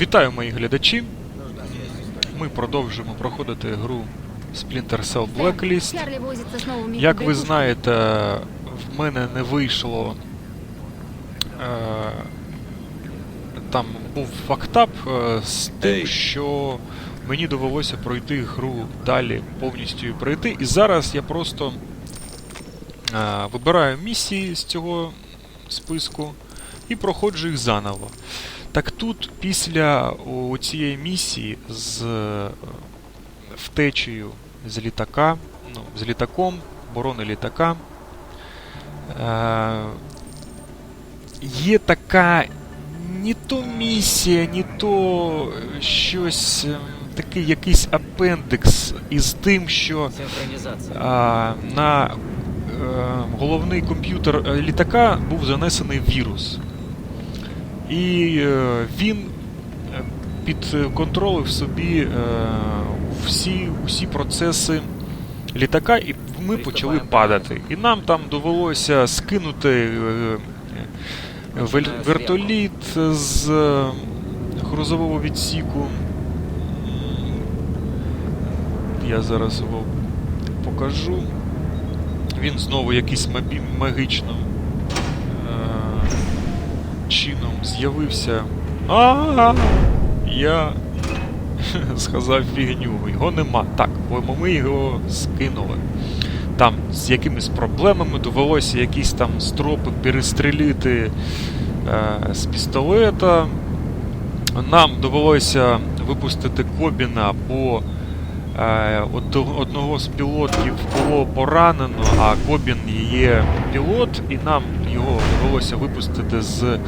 Вітаю мої глядачі. Ми продовжуємо проходити гру Splinter Cell Blacklist. Як ви знаєте, в мене не вийшло. Е, там був фактап е, з тим, що мені довелося пройти гру далі, повністю її пройти. І зараз я просто е, вибираю місії з цього списку і проходжу їх заново. Так тут, після цієї місії з е, втечею з літака, ну, з літаком, оборони літака, е, є така не то місія, не то щось, е, такий якийсь апендикс із тим, що а, на е, головний комп'ютер літака був занесений вірус. І е, він е, підконтролив собі е, всі, всі процеси літака, і ми почали падати. І нам там довелося скинути вертоліт з грузового відсіку. Я зараз його покажу. Він знову якийсь мабі- з'явився. А-а-а! Я сказав фігню, його нема. Так, бо ми його скинули. Там з якимись проблемами довелося якісь там стропи перестрілити е- з пістолета. Нам довелося випустити Кобіна, бо е, од- одного з пілотів було поранено, а Кобін є пілот, і нам його довелося випустити з,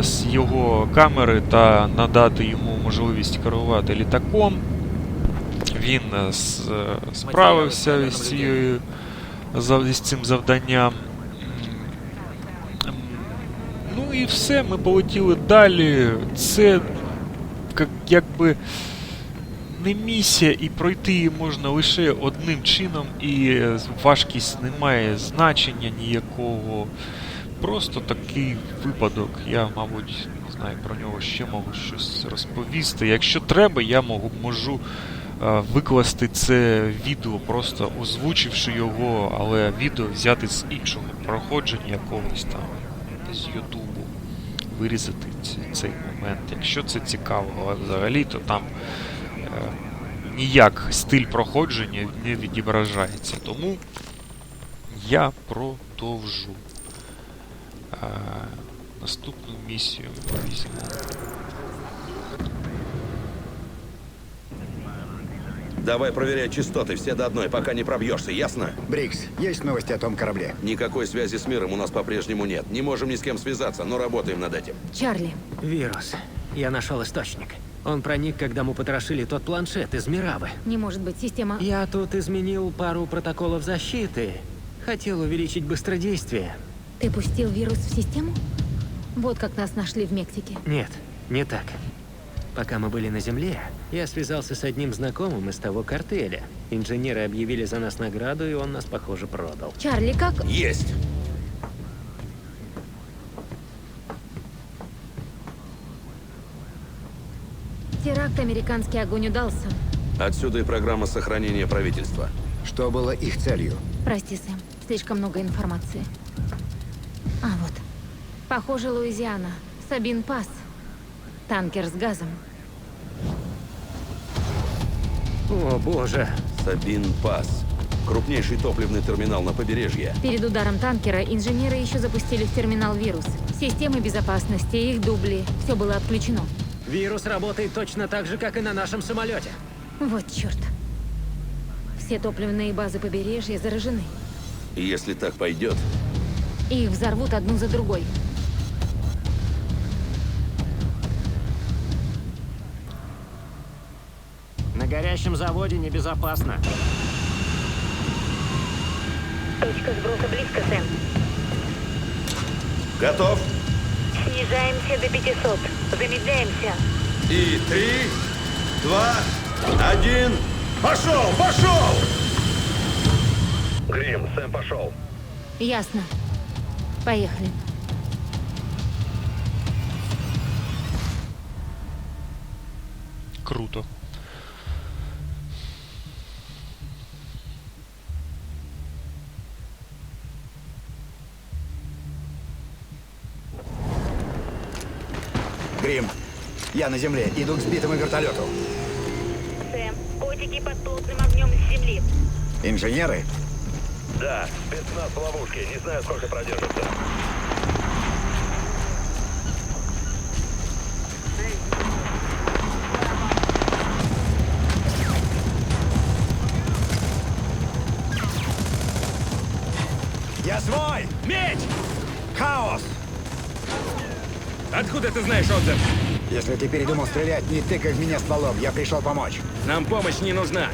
з його камери та надати йому можливість керувати літаком. Він е, е, справився з, цією, з цим завданням. Ну і все, ми полетіли далі. Це як, якби не місія, і пройти її можна лише одним чином, і е, важкість не має значення ніякого. Просто такий випадок. Я, мабуть, не знаю про нього ще можу щось розповісти. Якщо треба, я можу, можу е, викласти це відео, просто озвучивши його, але відео взяти з іншого проходження якогось там з Ютубу. Вирізати цей момент. Якщо це цікаво, але взагалі, то там е, ніяк стиль проходження не відображається. Тому я продовжу. Е, наступну місію візьму. Давай проверять частоты, все до одной, пока не пробьешься, ясно? Брикс, есть новости о том корабле? Никакой связи с миром у нас по-прежнему нет. Не можем ни с кем связаться, но работаем над этим. Чарлі, Вирус. Я нашел источник. Он проник, когда мы потрошили тот планшет из Миравы. не может быть система... Я тут изменил пару протоколов защиты. Хотел увеличить быстродействие. ты пустил вирус в систему? Вот как нас нашли в Мексике. Нет, не так. Пока мы были на Земле, я связался с одним знакомым из того картеля. Инженеры объявили за нас награду, и он нас, похоже, продал. Чарли, как... Есть! Теракт американский огонь удался. Отсюда и программа сохранения правительства. Что было их целью? Прости, Сэм, слишком много информации. Похоже, Луизиана. Сабин Пас. Танкер с газом. О, боже. Сабин Пас. Крупнейший топливный терминал на побережье. Перед ударом танкера инженеры еще запустили в терминал вирус. Системы безопасности, их дубли. Все было отключено. Вирус работает точно так же, как и на нашем самолете. Вот черт. Все топливные базы побережья заражены. Если так пойдет, их взорвут одну за другой. Горящем заводе небезопасно. Точка сброса близко, Сэм. готов? Снижаемся до 500. Замедляемся. И три, два, один. Пошел, пошел! Грим, Сэм пошел. Ясно. Поехали. круто. Я на земле. Иду к сбитому вертолету. Сэм, котики под плотным огнем с земли. Инженеры? Да, спецназ в ловушке. Не знаю, сколько продержится. Я свой! Меч! Хаос! Откуда ты знаешь отзыв? Если ты передумал стрелять, не тыкай в меня стволом. Я пришел помочь. Нам помощь не нужна.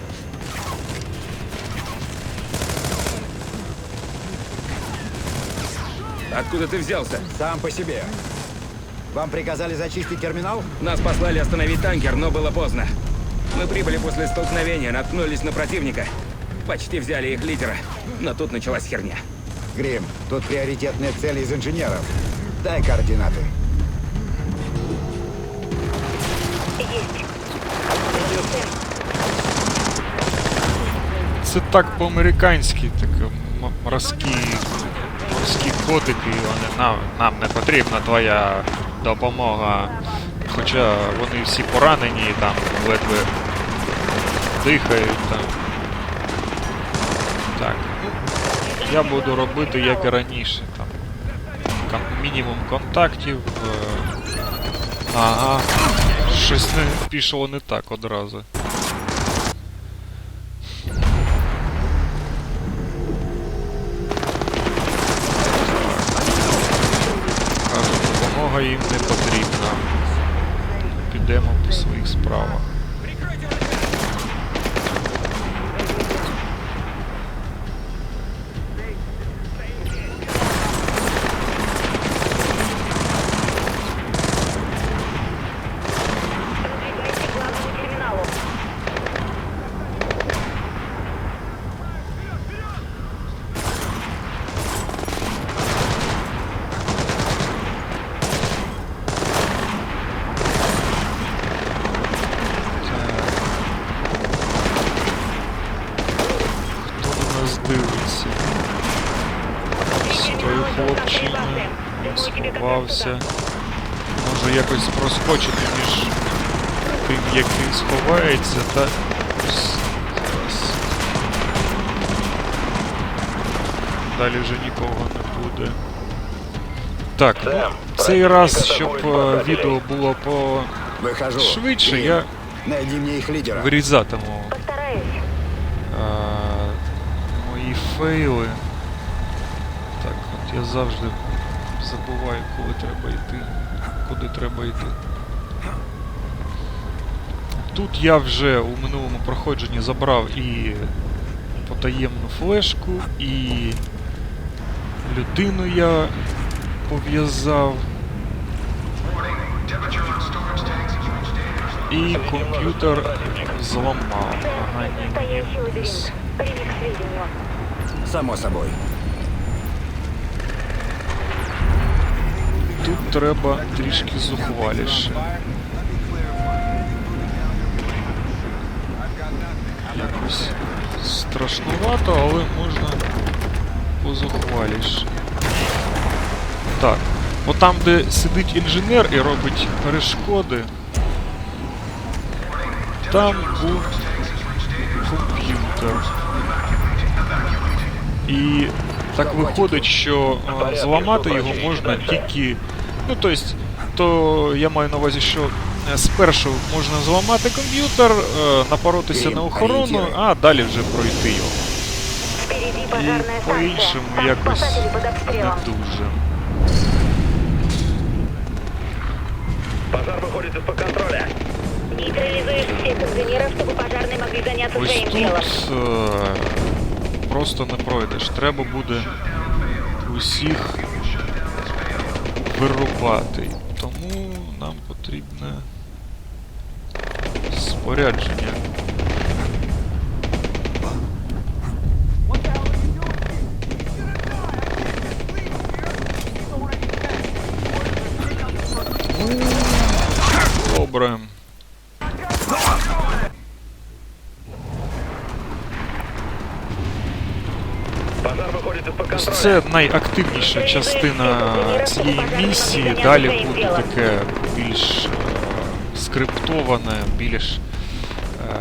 Откуда ты взялся? Сам по себе. Вам приказали зачистить терминал? Нас послали остановить танкер, но было поздно. Мы прибыли после столкновения, наткнулись на противника. Почти взяли их лидера. Но тут началась херня. Грим, тут приоритетная цель из инженеров. Дай координаты. Це так по-американськи, таке м- морські, морські котики, вони нам, нам не потрібна твоя допомога. Хоча вони всі поранені там ледве дихають там. Так, ну, я буду робити як і раніше. Там, кон- мінімум контактів. е, Ага. Щось не пішло не так одразу. Не потрібна. Підемо по своїх справах. Продвигайся к главному терминалу. Хто на нас дивиться? Ось той хлопчина він сховався. Може якось проскочити між тим, як він сховається, та. Зараз. Далі вже нікого не буде. Так, ну, цей раз, щоб е, відео було Выхожу. пошвидше, я Найди мне их лидера. вирізатиму Постараюсь. а, мої фейли. Так, от я завжди коли треба йти, куди треба йти. Тут я вже у минулому проходженні забрав і потаємну флешку, і людину я пов'язав. І комп'ютер зламав. Ага, ні, ні, Тут треба трішки зухваліше. Якось страшнувато, але можна позухваліше. Так. От там, де сидить інженер і робить перешкоди, там був комп'ютер. І так виходить, що е, зламати його можна тільки. Ну, тобто, то я маю на увазі, що е, спершу можна зламати комп'ютер, е, напоротися Грім, на охорону, орієнтири. а далі вже пройти його. Впереди І пожарная станция. по-іншому Там якось спасатели под не обстрелом. дуже. Пожар выходит из-под контроля. Нейтрализуешь всех инженеров, чтобы пожарные могли заняться Ось своим делом. тут е, просто не пройдеш. Треба буде усіх вирубати. Тому нам потрібне спорядження. Добре. Ось це найактивніша частина цієї місії. Далі буде таке більш е, скриптоване, більш е,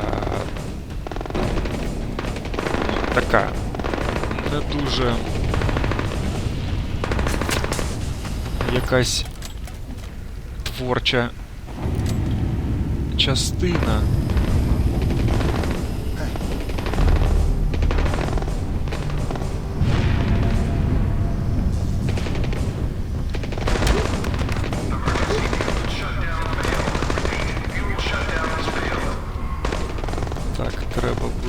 така не дуже якась творча частина.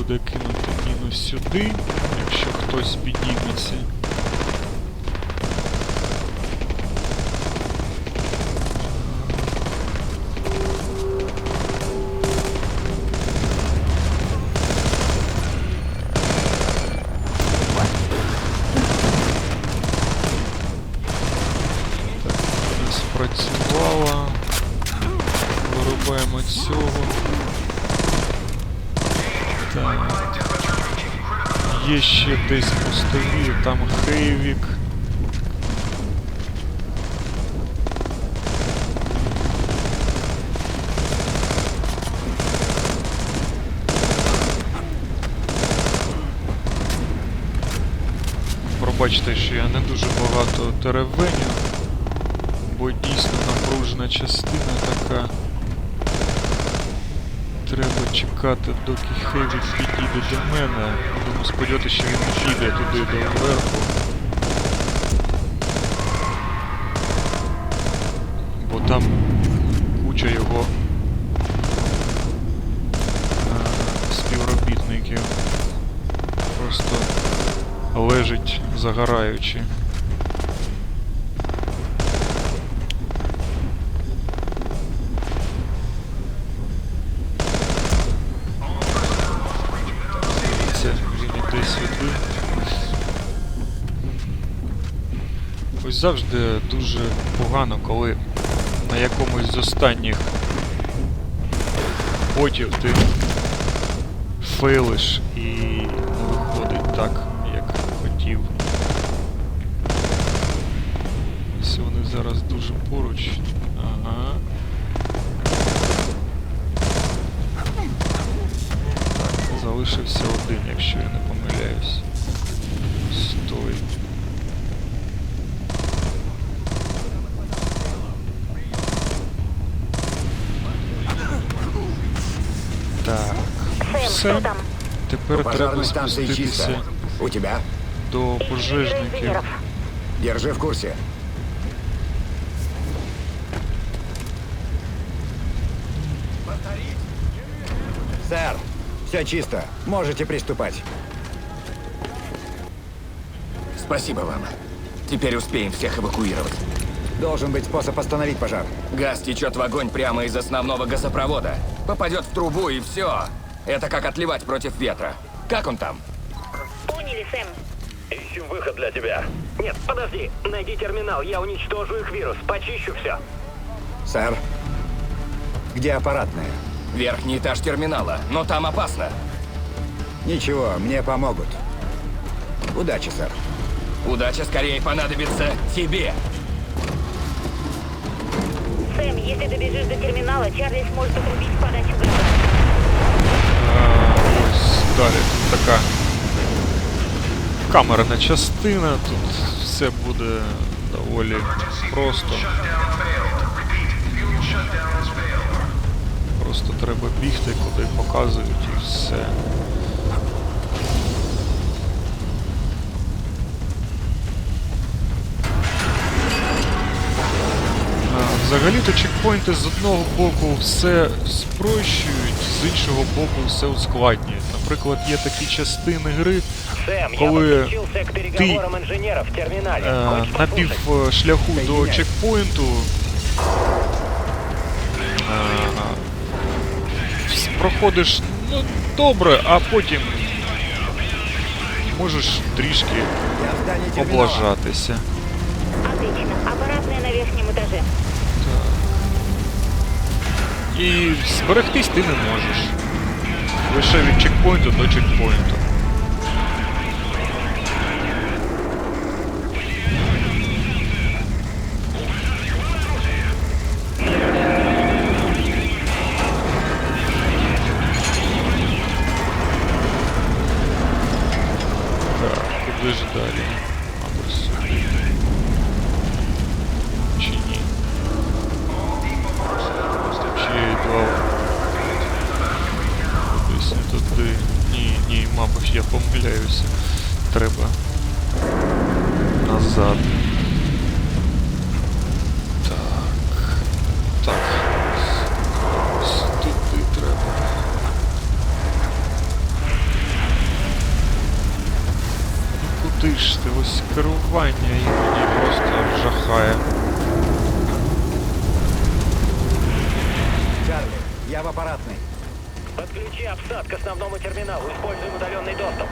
Буде кинути міну сюди, якщо хтось підійметься. Пробачте, що я не дуже багато теревеню, бо дійсно напружена частина така. Треба чекати, доки Хевік підійде до мене. Будемо сподіватися, що він піде туди до верху. Бо там куча його е, співробітників. Просто лежить загораючи. Це іде сюди. Ось завжди дуже погано, коли на якомусь з останніх ботів ти фейлиш і не виходить так, зараз дуже поруч. Ага. Так, залишився один, якщо я не помиляюсь. Стой. Так. Сэм, Все. Тепер треба спуститися У тебя? до пожежників. Держи в курсе. Сэр, все чисто. Можете приступать. Спасибо вам. Теперь успеем всех эвакуировать. Должен быть способ остановить пожар. Газ течет в огонь прямо из основного газопровода. Попадет в трубу и все. Это как отливать против ветра. Как он там? Поняли, Сэм. Ищем выход для тебя. Нет, подожди. Найди терминал, я уничтожу их вирус. Почищу все. Сэр, где аппаратная? Верхний этаж терминала, но там опасно. Ничего, мне помогут. Удачи, сэр. Удача скорее понадобится тебе. Сэм, если добежишь до терминала, Чарли сможет отрубить подачу газа. Ось далі тут така камерна частина, тут все буде доволі просто. Просто треба бігти, куди показують і все. Взагалі-то чекпоінти з одного боку все спрощують, з іншого боку все ускладнюють. Наприклад, є такі частини гри, Коли терминале. е, на півшляху до чекпоінту е, проходиш ну, добре, а потім можеш трішки облажатися. Отлично. На. І зберегтись ти не можеш. Лише від чекпоінту до чекпоінту. Подключи обсад к основному терминалу. Используем удаленный доступ.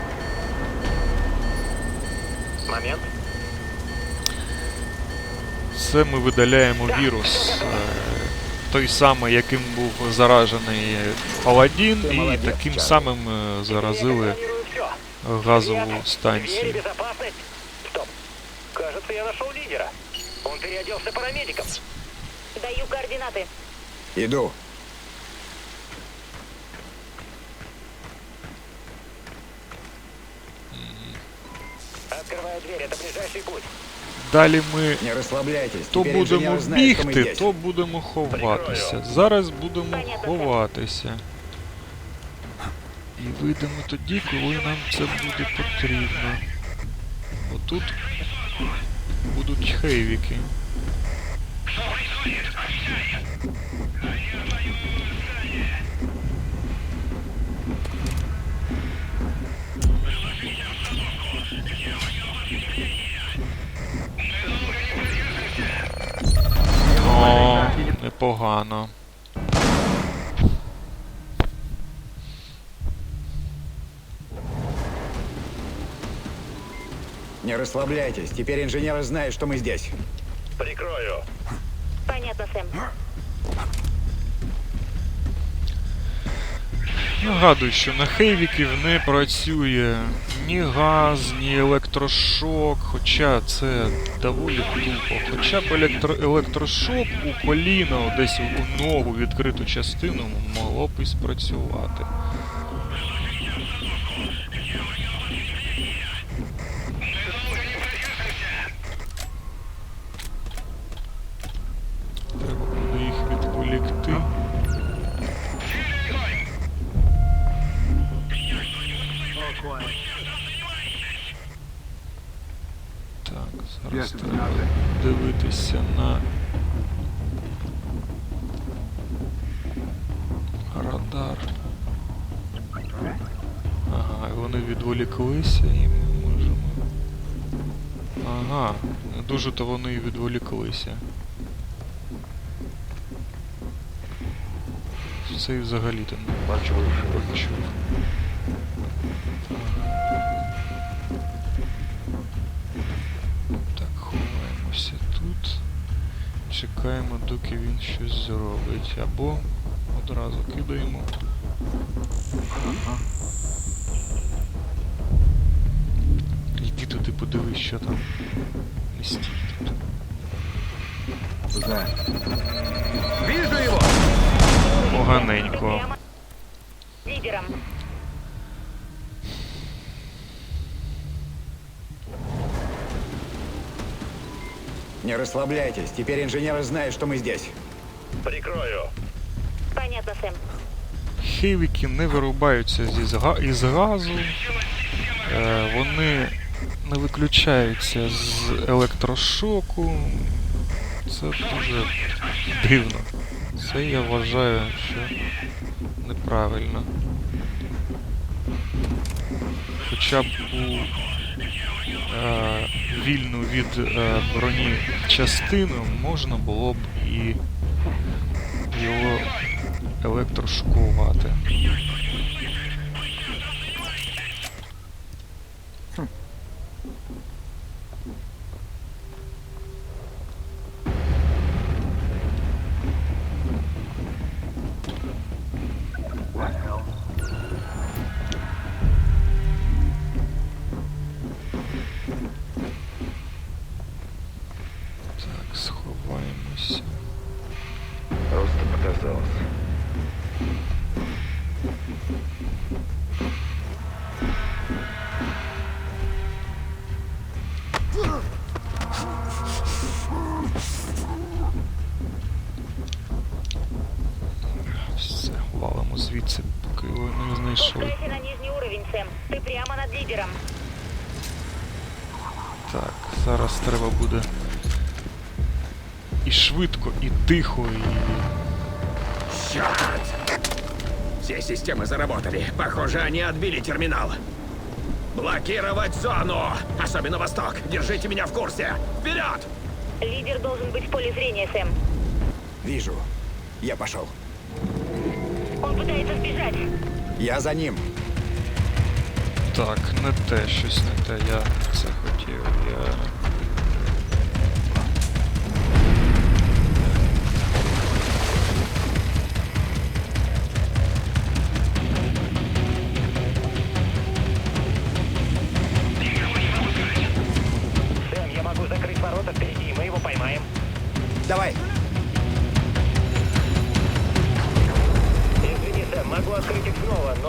Момент. Це ми видаляємо вірус. е, Той самий, яким був заражений Паладін, Ти і молодець, таким Чарлі. самим е, заразили Я контролирую всё. газову Двери, станцію. безопасность. Стоп. Кажется, я нашел лидера. Он переоделся парамедиком. Даю координаты. Иду. Открываю дверь, это ближайший путь. Далі ми Не расслабляйтесь. то Теперь будемо инженер знает, что мы бігти, здесь. то будемо ховатися. Зараз будемо ховатися. І вийдемо тоді, коли нам це буде потрібно. Отут будуть хейвіки. непогано. Не расслабляйтесь. Теперь инженеры знают, что мы здесь. Прикрою. Понятно, Сэм. Нагадую, що на хейвіків не працює ні газ, ні електрошок, хоча це доволі тупо. Хоча б електро електрошок у коліна, десь у ногу відкриту частину могло б і спрацювати. На радар. Ага, і вони відволіклися і ми можемо. Ага, дуже то вони і відволіклися. Це і взагалі то не бачив. Почув. Так, Чекаємо, доки він щось зробить. Або одразу кидаємо. Йди туди, подивись, що там. Не стій тут. Вижу его! Поганенько. Прямо Не расслабляйтесь. Теперь инженеры знают, что мы здесь. Прикрою. Понятно, Сэм. Хейвіки не вирубаються зі зга- із газу. Е, вони не виключаються з електрошоку. Це дуже дивно. Це я вважаю, що неправильно. Хоча б у е, вільну від е, броні частину можна було б і його електрошокувати. Так, і швидко, і тихо, і. Черт! Все системы заработали. Похоже, они отбили терминал. Блокировать зону! Особенно восток. Держите меня в курсе. Вперед! Лидер должен быть в поле зрения, Сэм. Вижу. Я пошел. Он пытается сбежать. Я за ним. Так, не те, щось не те. Я це хотів. Я.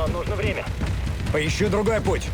но нужно время. Поищу другой путь.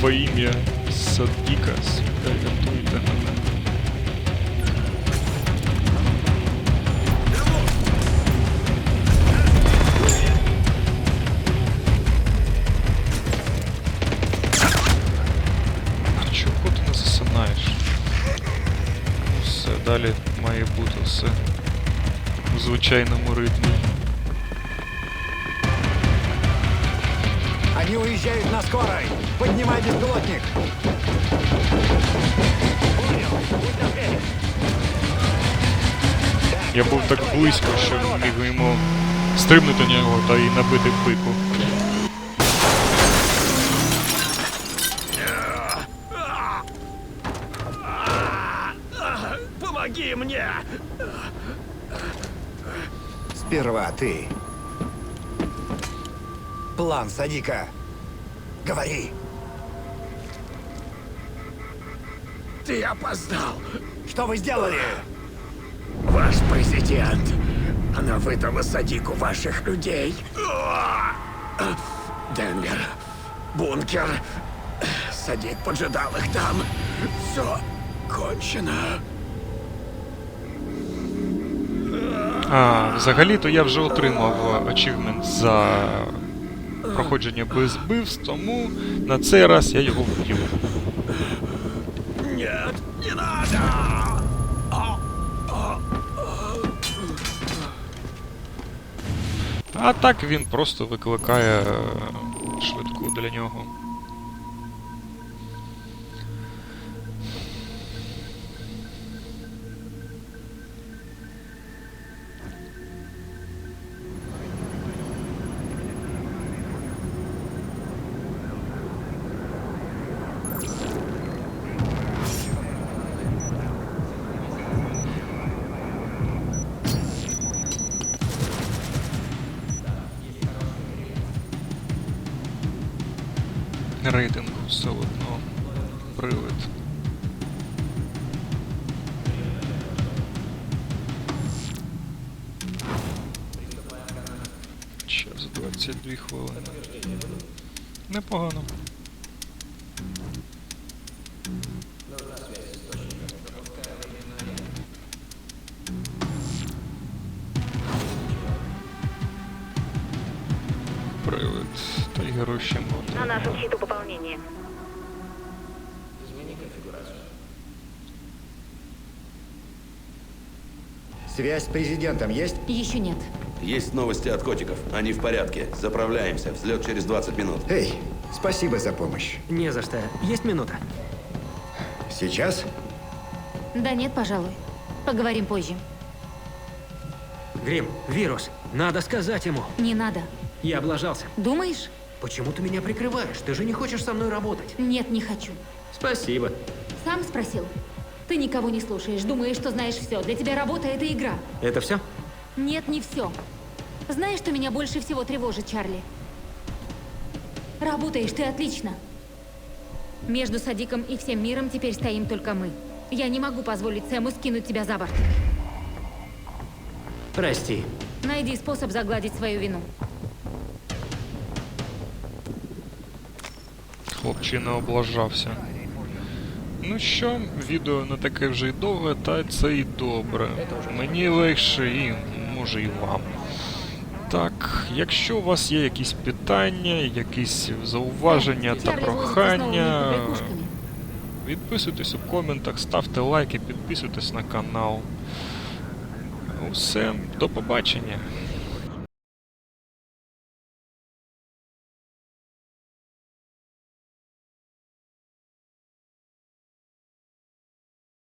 Во, во ім'я Садіка, світа, рятуйте мене. Чого ти не засинаєш? Ну, Все, далі має бути все у звичайному ритмі. Они уезжают на скорой. Поднимай беспилотник. Я був так близько, що міг йому стрибнути на нього та й набити пику. Помоги мне! Сперва ты. План Садика. Говори. Ты опоздал! Что вы сделали? Ваш президент! Она выдала Садику ваших людей. Уа! Денвер, бункер. Садик поджидал их там. Все кончено. А, взагалі-то я вже отримав ачівмент за проходження без вбивств, тому на цей раз я його вб'ю. Нет, не надо! А так він просто викликає е, швидку для нього. Рейтингу все одно привид. Час 22 хвилини. Непогано. Привид. Та й герой ще На нашем счету пополнение. Связь с президентом есть? Еще нет. Есть новости от котиков. Они в порядке. Заправляемся. Взлет через 20 минут. Эй, спасибо за помощь. Не за что. Есть минута? Сейчас? Да нет, пожалуй. Поговорим позже. Грим, вирус. Надо сказать ему. Не надо. Я облажался. Думаешь? Почему ты меня прикрываешь? Ты же не хочешь со мной работать. Нет, не хочу. Спасибо. Сам спросил. Ты никого не слушаешь, думаешь, что знаешь все. Для тебя работа — это игра. Это все? Нет, не все. Знаешь, что меня больше всего тревожит, Чарли? Работаешь ты отлично. Между Садиком и всем миром теперь стоим только мы. Я не могу позволить Сэму скинуть тебя за борт. Прости. Найди способ загладить свою вину. Хлопчина облажався. Ну що, відео не таке вже й довге, та це і добре. Мені легше і може і вам. Так, якщо у вас є якісь питання, якісь зауваження та прохання, відписуйтесь у коментах, ставте лайки, підписуйтесь на канал. Усе, до побачення.